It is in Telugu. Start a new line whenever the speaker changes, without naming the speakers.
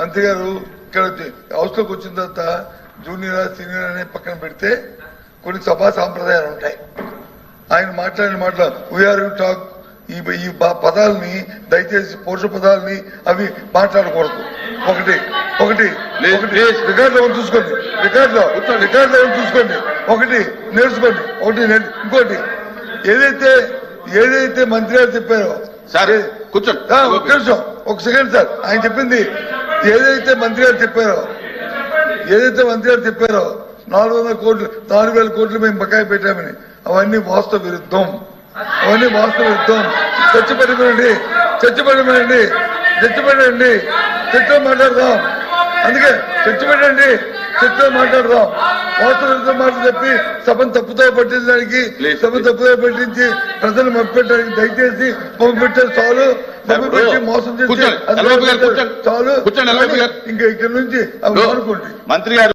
మంత్రి గారు ఇక్కడ వచ్చి హౌస్లోకి వచ్చిన తర్వాత జూనియర్ సీనియర్ అనే పక్కన పెడితే కొన్ని సభా సాంప్రదాయాలు ఉంటాయి. ఆయన మాట్లాడిన మాటలు వీఆర్ టాక్ ఈ పదాలని దయచేసి పౌరుష పదాలని అవి మాట్లాడకూడదు. ఒకటి ఒకటి ఒకటి. రికార్డులో చూసుకోండి. రికార్డులో రికార్డులో చూసుకోండి. ఒకటి నేర్చుకోండి. ఒకటి ఇంకోటి. ఏదైతే ఏదైతే మంత్రి గారు చెప్పారో
సార్ కూర్చోండి.
ఆ, ఒక్క నిమిషం ఒక సెకండ్ సార్. ఆయన చెప్పింది ఏదైతే మంత్రి గారు చెప్పారో ఏదైతే మంత్రి గారు చెప్పారో నాలుగు వందల కోట్లు నాలుగు వేల కోట్లు మేము బకాయి పెట్టామని అవన్నీ వాస్తవ విరుద్ధం. అవన్నీ వాస్తవ విరుద్ధం. చచ్చిపెట్టమనండి చచ్చిపెట్టమనండి చచ్చిపెట్టండి చర్చలో మాట్లాడదాం. అందుకే చచ్చిపెట్టండి చర్చలో మాట్లాడదాం వాస్తవ విరుద్ధం మాటలు చెప్పి సభను తప్పుతో పట్టించడానికి సభను తప్పుతో పట్టించి ప్రజలు మభ్యపెట్టడానికి దయచేసి మభ్యపెట్టారు చాలు. మోసం చేసి. చాలు. ఇంకా ఇక్కడ నుంచి అనుకోండి
మంత్రి గారు.